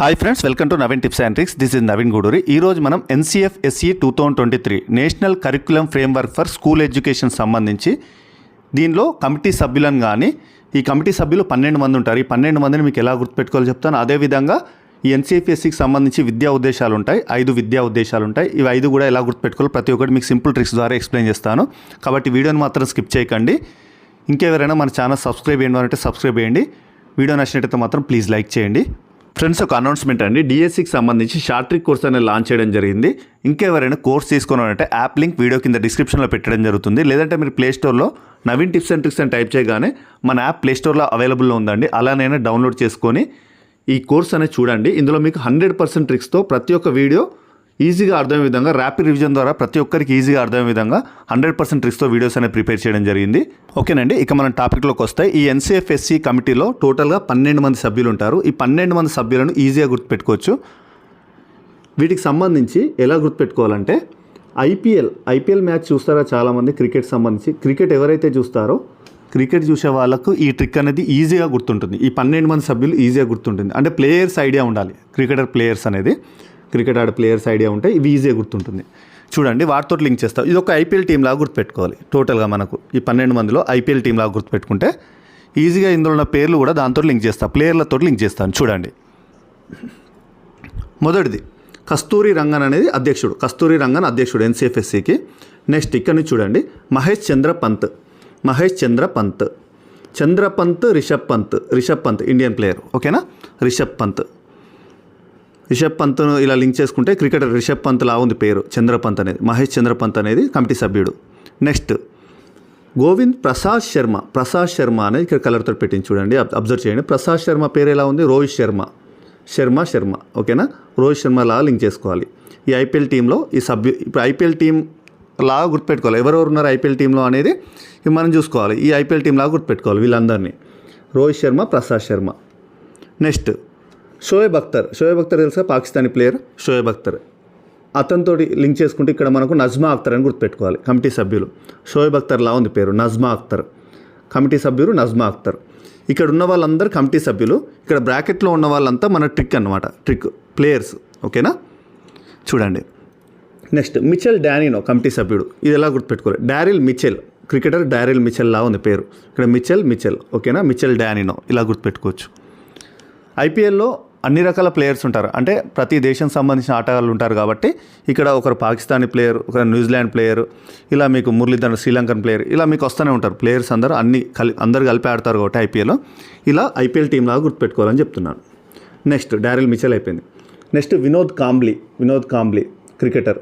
Hi friends welcome to Naveen tips and tricks this is Naveen Guduri ఈ రోజు మనం NCF SE two thousand twenty three national curriculum framework for school education సంబంధించి దీనిలో committee సభ్యులను కానీ ఈ committee సభ్యులు పన్నెండు మంది ఉంటారు. ఈ పన్నెండు మందిని మీకు ఎలా గుర్తుపెట్టుకోవాలో చెప్తాను. అదేవిధంగా ఈ ఎన్సీఎఫ్ఎస్సికి సంబంధించి విద్యా ఉద్దేశాలు ఉంటాయి. ఐదు విద్యా ఉద్దేశాలు ఉంటాయి. ఇవి ఐదు కూడా ఎలా గుర్తుపెట్టుకోవాలో ప్రతి ఒక్కటి మీకు సింపుల్ ట్రిక్స్ ద్వారా ఎక్స్ప్లెయిన్ చేస్తాను. కాబట్టి వీడియోని మాత్రం స్కిప్ చేయకండి. ఇంకెవరైనా మన ఛానల్ సబ్స్క్రైబ్ చేయండి అంటే సబ్స్క్రైబ్ చేయండి. వీడియో నచ్చినట్టయితే మాత్రం ప్లీజ్ లైక్ చేయండి. ఫ్రెండ్స్ ఒక అనౌన్స్మెంట్ అండి. డిఎస్సికి సంబంధించి షార్ట్ ట్రిక్ కోర్స్ అనేది లాంచ్ చేయడం జరిగింది. ఇంకెవరైనా కోర్స్ తీసుకోవాలంటే యాప్ లింక్ వీడియో కింద డిస్క్రిప్షన్లో పెట్టడం జరుగుతుంది. లేదంటే మీరు ప్లేస్టోర్లో నవీన్ టిప్స్ అండ్ ట్రిక్స్ అని టైప్ చేయగానే మన యాప్ ప్లే స్టోర్లో అవైలబుల్లో ఉందండి. అలానైనా డౌన్లోడ్ చేసుకొని ఈ కోర్స్ అనేది చూడండి. ఇందులో మీకు హండ్రెడ్ పర్సెంట్ ట్రిక్స్తో ప్రతి ఒక్క వీడియో ఈజీగా అర్థమయ్యే విధంగా ర్యాపిడ్ రివిజన్ ద్వారా ప్రతి ఒక్కరికి ఈజీగా అర్థమయ్యే విధంగా హండ్రెడ్ పర్సెంట్ ట్రిక్స్తో వీడియోస్ అనేది ప్రిపేర్ చేయడం జరిగింది. ఓకేనండి ఇక మనం టాపిక్లోకి వస్తే ఈ ఎన్సీఎఫ్ఎస్సి కమిటీలో టోటల్గా పన్నెండు మంది సభ్యులు ఉంటారు. ఈ పన్నెండు మంది సభ్యులను ఈజీగా గుర్తుపెట్టుకోవచ్చు. వీటికి సంబంధించి ఎలా గుర్తుపెట్టుకోవాలంటే ఐపీఎల్ ఐపీఎల్ మ్యాచ్ చూస్తారా చాలామంది? క్రికెట్ సంబంధించి. క్రికెట్ ఎవరైతే చూస్తారో క్రికెట్ చూసే వాళ్ళకు ఈ ట్రిక్ అనేది ఈజీగా గుర్తుంటుంది. ఈ పన్నెండు మంది సభ్యులు ఈజీగా గుర్తుంటుంది. అంటే ప్లేయర్స్ ఐడియా ఉండాలి. క్రికెటర్ ప్లేయర్స్ అనేది. క్రికెట్ ఆడే ప్లేయర్స్ ఐడియా ఉంటే ఇవి ఈజీగా గుర్తుంటుంది. చూడండి వాటితో లింక్ చేస్తాం. ఇది ఒక ఐపీఎల్ టీం లాగా గుర్తుపెట్టుకోవాలి. టోటల్గా మనకు ఈ పన్నెండు మందిలో ఐపీఎల్ టీం లాగా గుర్తుపెట్టుకుంటే ఈజీగా ఇందులో ఉన్న పేర్లు కూడా దాంతో లింక్ చేస్తాను ప్లేయర్లతో లింక్ చేస్తాను. చూడండి. మొదటిది కస్తూరి రంగన్ అనేది అధ్యక్షుడు. కస్తూరి రంగన్ అధ్యక్షుడు ఎన్సీఎఫ్ఎస్సికి. నెక్స్ట్ ఇక్కడ నుంచి చూడండి. Mahesh Chandra Pant. Mahesh Chandra Pant. Chandra Pant Rishabh Pant. Rishabh Pant Indian player. ఓకేనా? రిషబ్ పంత్. రిషబ్ పంత్ను ఇలా లింక్ చేసుకుంటే క్రికెటర్ రిషబ్ పంత్ లా ఉంది పేరు చంద్రపంత్ అనేది మహేష్ చంద్రపంత్ అనేది కమిటీ సభ్యుడు. నెక్స్ట్ గోవింద్ ప్రసాద్ శర్మ ప్రసాద్ శర్మ అనేది ఇక్కడ కలర్తో పెట్టింది చూడండి అబ్- అబ్జర్వ్ చేయండి. ప్రసాద్ శర్మ పేరు ఎలా ఉంది? రోహిత్ శర్మ. శర్మ శర్మ. ఓకేనా? రోహిత్ శర్మ లా లింక్ చేసుకోవాలి. ఈ ఐపీఎల్ టీంలో ఈ సభ్యు ఇప్పుడు ఐపీఎల్ టీం లాగా గుర్తుపెట్టుకోవాలి. ఎవరెవరు ఉన్నారు ఐపీఎల్ టీంలో అనేది మనం చూసుకోవాలి. ఈ ఐపీఎల్ టీం లాగా గుర్తుపెట్టుకోవాలి వీళ్ళందరినీ. రోహిత్ శర్మ ప్రసాద్ శర్మ. నెక్స్ట్ షోయబ్ అఖ్తర్ షోయబ్ అఖ్తర్ తెలుసా? పాకిస్తానీ ప్లేయర్ షోయబ్ అఖ్తర్ అతనితోటి లింక్ చేసుకుంటే ఇక్కడ మనకు నజ్మా అఖ్తర్ అని గుర్తుపెట్టుకోవాలి కమిటీ సభ్యులు. షోయబ్ అఖ్తర్లా ఉంది పేరు నజ్మా అఖ్తర్ కమిటీ సభ్యులు నజ్మా అఖ్తర్ ఇక్కడ ఉన్న వాళ్ళందరూ కమిటీ సభ్యులు. ఇక్కడ బ్రాకెట్లో ఉన్న వాళ్ళంతా మన ట్రిక్ అన్నమాట. Trick players. ఓకేనా? చూడండి. నెక్స్ట్ మిచెల్ డానినో కమిటీ సభ్యుడు. ఇది ఎలా గుర్తుపెట్టుకోవాలి? Daryl Mitchell. Cricketer Daryl Mitchell లా ఉంది పేరు. ఇక్కడ మిచెల్ మిచెల్. ఓకేనా? మిచెల్ డానినో. ఇలా గుర్తుపెట్టుకోవచ్చు. ఐపీఎల్లో అన్ని రకాల ప్లేయర్స్ ఉంటారు. అంటే ప్రతి దేశం సంబంధించిన ఆటగాళ్ళు ఉంటారు కాబట్టి ఇక్కడ ఒకరు పాకిస్తానీ ప్లేయర్ ఒకరు న్యూజిలాండ్ ప్లేయర్ ఇలా మీకు మురళీధర్ శ్రీలంకన్ ప్లేయర్ ఇలా మీకు వస్తూనే ఉంటారు. ప్లేయర్స్ అందరూ అన్ని కలి అందరు కలిపి ఆడతారు కాబట్టి ఐపీఎల్ ఇలా ఐపీఎల్ టీం లాగా గుర్తుపెట్టుకోవాలని చెప్తున్నాను. నెక్స్ట్ డారిల్ మిచెల్ అయిపోయింది. Next Vinod Kambli Vinod Kambli cricketer.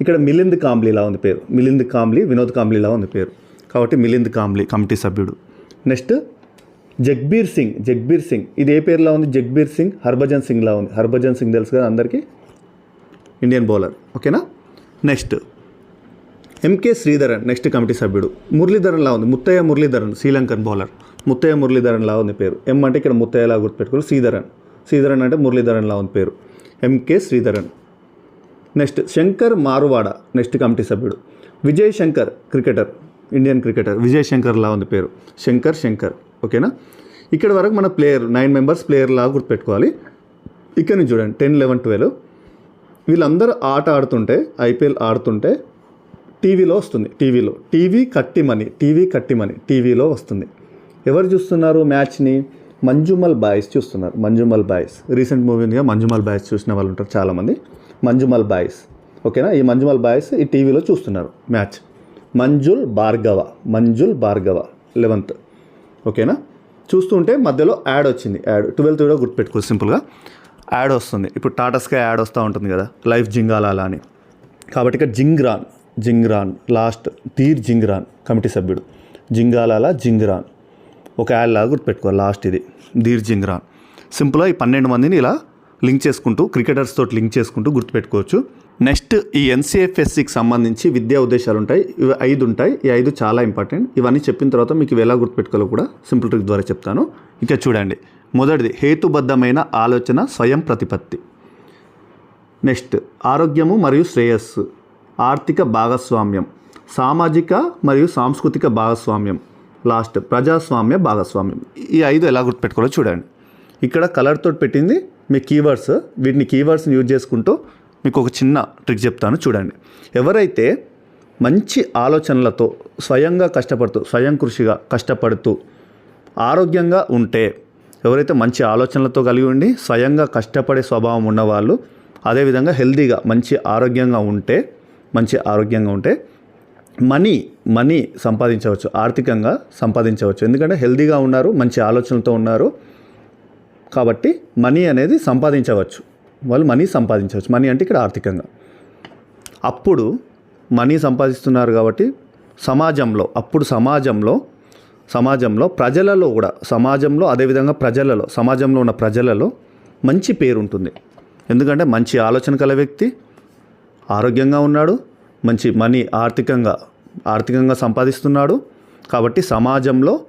ఇక్కడ మిలింద్ కాంబ్లీలా ఉంది పేరు. మిలింద్ కాంబ్లీ వినోద్ కాంబ్లీలా ఉంది పేరు. కాబట్టి మిలింద్ కాంబ్లీ కమిటీ సభ్యుడు. నెక్స్ట్ జగ్బీర్ సింగ్ జగ్బీర్ సింగ్. ఇది ఏ పేరులా ఉంది? జగ్బీర్ సింగ్ హర్భజన్ సింగ్ లా ఉంది. హర్భజన్ సింగ్ తెలుసు కదా అందరికీ? Indian bowler. ఓకేనా? Next. MK Sreedharan next committee సభ్యుడు. మురళీధరన్ లా ఉంది. ముత్తయ్య మురళీధరన్ శ్రీలంకన్ బౌలర్. ముత్తయ్య మురళీధరన్లా ఉంది పేరు. ఎం అంటే ఇక్కడ ముత్తయ్యలా గుర్తుపెట్టుకోరు. శ్రీధరన్. శ్రీధరన్ అంటే మురళీధరన్లా ఉంది పేరు. MK Sreedharan. Next Shankar Maruwada next committee సభ్యుడు. Vijay Shankar cricketer. Indian cricketer. Vijay శంకర్లా ఉంది పేరు. శంకర్ శంకర్. ఓకేనా? ఇక్కడ వరకు మన ప్లేయర్ నైన్ మెంబర్స్ ప్లేయర్ లాగా గుర్తుపెట్టుకోవాలి. ఇక్కడ నుంచి చూడండి టెన్ లెవెన్ ట్వెల్వ్. వీళ్ళందరూ ఆట ఆడుతుంటే ఐపీఎల్ ఆడుతుంటే టీవీలో వస్తుంది. టీవీలో. టీవీ కట్టిమని టీవీ కట్టిమని టీవీలో వస్తుంది. ఎవరు చూస్తున్నారు మ్యాచ్ని? మంజుమల్ బాయ్స్ చూస్తున్నారు. మంజుమల్ బాయ్స్. రీసెంట్ మూవీగా మంజుమల్ బాయ్స్ చూసిన వాళ్ళు ఉంటారు చాలామంది. మంజుమల్ బాయ్స్. ఓకేనా? ఈ మంజుమల్ బాయ్స్ ఈ టీవీలో చూస్తున్నారు మ్యాచ్. మంజుల్ భార్గవ మంజుల్ భార్గవ లెవెంత్ ఓకేనా? చూస్తుంటే మధ్యలో యాడ్ వచ్చింది. యాడ్ ట్వెల్త్ కూడా గుర్తుపెట్టుకో సింపుల్గా. యాడ్ వస్తుంది. ఇప్పుడు టాటా స్కై యాడ్ వస్తూ ఉంటుంది కదా. లైఫ్ జింగాలాలా అని. కాబట్టి ఇక్కడ జింగ్రాన్ జింగ్రాన్ లాస్ట్ తీర్ జింగ్రాన్ కమిటీ సభ్యుడు. జింగాలాల జింగ్రాన్. ఒక యాడ్ లాగా గుర్తుపెట్టుకోవాలి లాస్ట్ ఇది. ధీర్ జింగ్రాన్. సింపుల్గా ఈ పన్నెండు మందిని ఇలా లింక్ చేసుకుంటూ క్రికెటర్స్ తోటి లింక్ చేసుకుంటూ గుర్తుపెట్టుకోవచ్చు. నెక్స్ట్ ఈ ఎన్సీఎఫ్ఎస్సికి సంబంధించి విద్యా ఉద్దేశాలు ఉంటాయి. ఇవి ఐదు ఉంటాయి. ఈ ఐదు చాలా ఇంపార్టెంట్ ఇవన్నీ చెప్పిన తర్వాత మీకు ఇవి ఎలా గుర్తుపెట్టుకోవాలో కూడా సింపుల్ ట్రిక్ ద్వారా చెప్తాను. ఇక చూడండి. మొదటిది హేతుబద్ధమైన ఆలోచన స్వయం ప్రతిపత్తి. నెక్స్ట్ ఆరోగ్యము మరియు శ్రేయస్సు. ఆర్థిక భాగస్వామ్యం. సామాజిక మరియు సాంస్కృతిక భాగస్వామ్యం. లాస్ట్ ప్రజాస్వామ్య భాగస్వామ్యం. ఈ ఐదు ఎలా గుర్తుపెట్టుకోవాలో చూడండి. ఇక్కడ కలర్తో పెట్టింది మీ కీవర్డ్స్ వీటిని కీవర్డ్స్ని యూజ్ చేసుకుంటూ మీకు ఒక చిన్న ట్రిక్ చెప్తాను చూడండి. ఎవరైతే మంచి ఆలోచనలతో స్వయంగా కష్టపడుతూ స్వయం కృషిగా కష్టపడుతూ ఆరోగ్యంగా ఉంటే ఎవరైతే మంచి ఆలోచనలతో కలిగి ఉండి స్వయంగా కష్టపడే స్వభావం ఉన్నవాళ్ళు అదేవిధంగా హెల్దీగా మంచి ఆరోగ్యంగా ఉంటే మంచి ఆరోగ్యంగా ఉంటే మనీ మనీ సంపాదించవచ్చు ఆర్థికంగా సంపాదించవచ్చు. ఎందుకంటే హెల్దీగా ఉన్నారు మంచి ఆలోచనలతో ఉన్నారు కాబట్టి మనీ అనేది సంపాదించవచ్చు. వాళ్ళు మనీ సంపాదించవచ్చు. మనీ అంటే ఇక్కడ ఆర్థికంగా. అప్పుడు మనీ సంపాదిస్తున్నారు కాబట్టి సమాజంలో అప్పుడు సమాజంలో సమాజంలో ప్రజలలో కూడా సమాజంలో అదేవిధంగా ప్రజలలో సమాజంలో ఉన్న ప్రజలలో మంచి పేరు ఉంటుంది. ఎందుకంటే మంచి ఆలోచన కల వ్యక్తి ఆరోగ్యంగా ఉన్నాడు మంచి మనీ ఆర్థికంగా ఆర్థికంగా సంపాదిస్తున్నాడు కాబట్టి సమాజంలో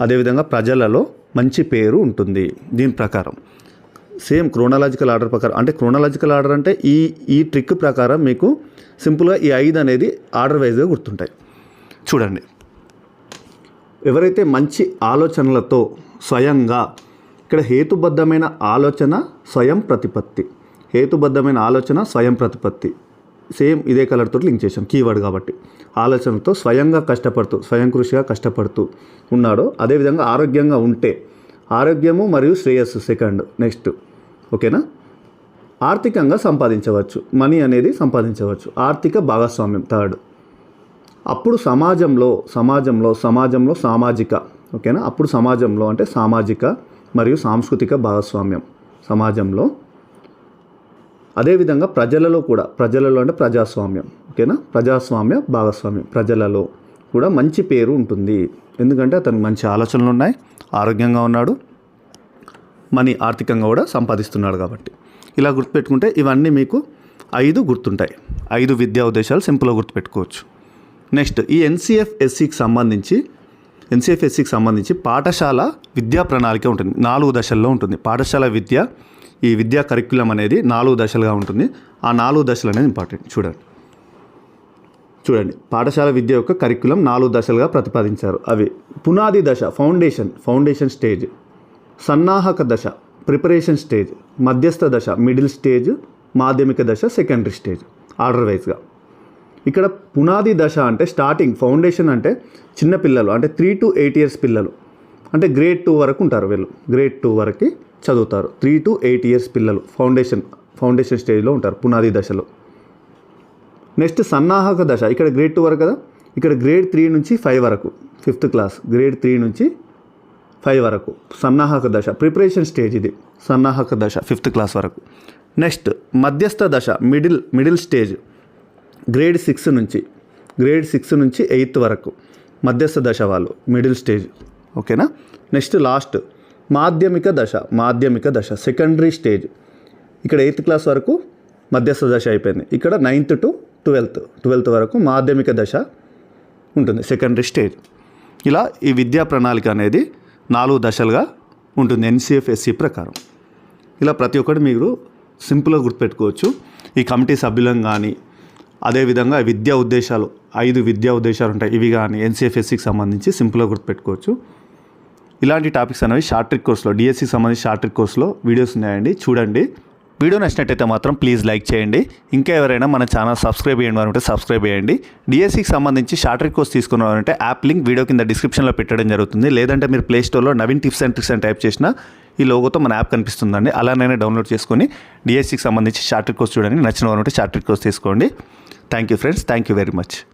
అదేవిధంగా ప్రజలలో మంచి పేరు ఉంటుంది. దీని ప్రకారం. సేమ్ క్రోనాలజికల్ ఆర్డర్ ప్రకారం అంటే క్రోనాలజికల్ ఆర్డర్ అంటే ఈ ఈ ట్రిక్ ప్రకారం మీకు సింపుల్గా ఈ ఐదు అనేది ఆర్డర్ వైజ్గా గుర్తుంటాయి. చూడండి. ఎవరైతే మంచి ఆలోచనలతో స్వయంగా ఇక్కడ హేతుబద్ధమైన ఆలోచన స్వయం ప్రతిపత్తి. హేతుబద్ధమైన ఆలోచన స్వయం ప్రతిపత్తి. సేమ్ ఇదే కలర్తో లింక్ చేసాం కీవర్డ్ కాబట్టి. ఆలోచనతో స్వయంగా కష్టపడుతూ స్వయం కృషిగా కష్టపడుతూ ఉన్నాడో అదేవిధంగా ఆరోగ్యంగా ఉంటే ఆరోగ్యము మరియు శ్రేయస్సు సెకండ్ నెక్స్ట్. ఓకేనా? ఆర్థికంగా సంపాదించవచ్చు. మనీ అనేది సంపాదించవచ్చు. ఆర్థిక భాగస్వామ్యం థర్డ్. అప్పుడు సమాజంలో సమాజంలో సమాజంలో సామాజిక ఓకేనా? అప్పుడు సమాజంలో అంటే సామాజిక మరియు సాంస్కృతిక భాగస్వామ్యం. సమాజంలో. అదేవిధంగా ప్రజలలో కూడా ప్రజలలో అంటే ప్రజాస్వామ్యం ఓకేనా? ప్రజాస్వామ్య భాగస్వామ్యం ప్రజలలో కూడా మంచి పేరు ఉంటుంది. ఎందుకంటే అతనికి మంచి ఆలోచనలు ఉన్నాయి ఆరోగ్యంగా ఉన్నాడు. మనీ ఆర్థికంగా కూడా సంపాదిస్తున్నాడు కాబట్టి. ఇలా గుర్తుపెట్టుకుంటే ఇవన్నీ మీకు ఐదు గుర్తుంటాయి. ఐదు విద్యా ఉద్దేశాలు సింపుల్గా గుర్తుపెట్టుకోవచ్చు. నెక్స్ట్ ఈ ఎన్సిఎఫ్ ఎస్సీకి సంబంధించి ఎన్సిఎఫ్ ఎస్సీకి సంబంధించి పాఠశాల విద్యా ప్రణాళిక ఉంటుంది. నాలుగు దశల్లో ఉంటుంది. పాఠశాల విద్య ఈ విద్యా కరిక్యులం అనేది నాలుగు దశలుగా ఉంటుంది. ఆ నాలుగు దశలు అనేది ఇంపార్టెంట్. చూడండి. చూడండి. పాఠశాల విద్య యొక్క కరిక్యులం నాలుగు దశలుగా ప్రతిపాదించారు. అవి పునాది దశ ఫౌండేషన్. Foundation stage. సన్నాహక దశ ప్రిపరేషన్ స్టేజ్ మధ్యస్థ దశ మిడిల్ స్టేజ్ మాధ్యమిక దశ సెకండరీ స్టేజ్ ఆర్డర్ వైజ్గా ఇక్కడ పునాది దశ అంటే స్టార్టింగ్ ఫౌండేషన్ అంటే చిన్న పిల్లలు అంటే త్రీ టు ఎయిట్ ఇయర్స్ పిల్లలు. అంటే గ్రేడ్ టూ వరకు ఉంటారు వీళ్ళు. గ్రేడ్ టూ వరకు చదువుతారు. త్రీ టు ఎయిట్ ఇయర్స్ పిల్లలు ఫౌండేషన్ ఫౌండేషన్ స్టేజ్లో ఉంటారు పునాది దశలో. నెక్స్ట్ సన్నాహక దశ ఇక్కడ గ్రేడ్ టూ వరకు కదా? ఇక్కడ గ్రేడ్ త్రీ నుంచి ఫైవ్ వరకు ఫిఫ్త్ క్లాస్ గ్రేడ్ త్రీ నుంచి ఫైవ్ వరకు సన్నాహక దశ ప్రిపరేషన్ స్టేజ్ ఇది సన్నాహక దశ ఫిఫ్త్ క్లాస్ వరకు. నెక్స్ట్ మధ్యస్థ దశ middle middle stage grade six నుంచి గ్రేడ్ సిక్స్ నుంచి ఎయిత్ వరకు మధ్యస్థ దశ వాళ్ళు మిడిల్ స్టేజ్ ఓకేనా? నెక్స్ట్ లాస్ట్ మాధ్యమిక దశ మాధ్యమిక దశ సెకండరీ స్టేజ్. ఇక్కడ ఎయిత్ క్లాస్ వరకు మధ్యస్థ దశ అయిపోయింది. ఇక్కడ నైన్త్ టు ట్వెల్త్ ట్వెల్త్ వరకు మాధ్యమిక దశ ఉంటుంది సెకండరీ స్టేజ్. ఇలా ఈ విద్యా ప్రణాళిక అనేది నాలుగు దశలుగా ఉంటుంది ఎన్సిఎఫ్ఎస్సి ప్రకారం. ఇలా ప్రతి ఒక్కటి మీరు సింపుల్గా గుర్తుపెట్టుకోవచ్చు. ఈ కమిటీ సభ్యులం కానీ అదేవిధంగా విద్యా ఉద్దేశాలు ఐదు విద్యా ఉద్దేశాలు ఉంటాయి. ఇవి కానీ ఎన్సిఎఫ్ఎస్సికి సంబంధించి సింపుల్గా గుర్తుపెట్టుకోవచ్చు. ఇలాంటి టాపిక్స్ అనేవి షార్ట్ ట్రిక్ కోర్సులో డిఎస్సికి సంబంధించి షార్ట్ ట్రిక్ కోర్సులో వీడియోస్ ఉన్నాయండి. చూడండి. వీడియో నచ్చినట్టయితే మాత్రం ప్లీజ్ లైక్ చేయండి. ఇంకా ఎవరైనా మన ఛానల్ సబ్స్క్రైబ్ చేయండి అనుకుంటే సబ్స్క్రైబ్ చేయండి. డిఎస్సికి సంబంధించి షార్ట్ ట్రిక్ తీసుకున్నారంటే యాప్ లింక్ వీడియో కింద డిస్క్రిప్షన్లో పెట్టడం జరుగుతుంది. లేదంటే మీరు ప్లేస్టోర్లో నవీన్ టిప్స్ అండ్ ట్రిక్స్ అని టైప్ చేసిన ఈ లోగోతో మన యాప్ కనిపిస్తుందండి. అలానే డౌన్లోడ్ చేసుకొని డిఎస్సికి సంబంధించి షార్ట్ ట్రిక్ కోర్స్ చూడండి. నచ్చిన వారు ఉంటే షార్ట్ ట్రిక్ కోర్స్ తీసుకోండి. Thank you friends thank you very much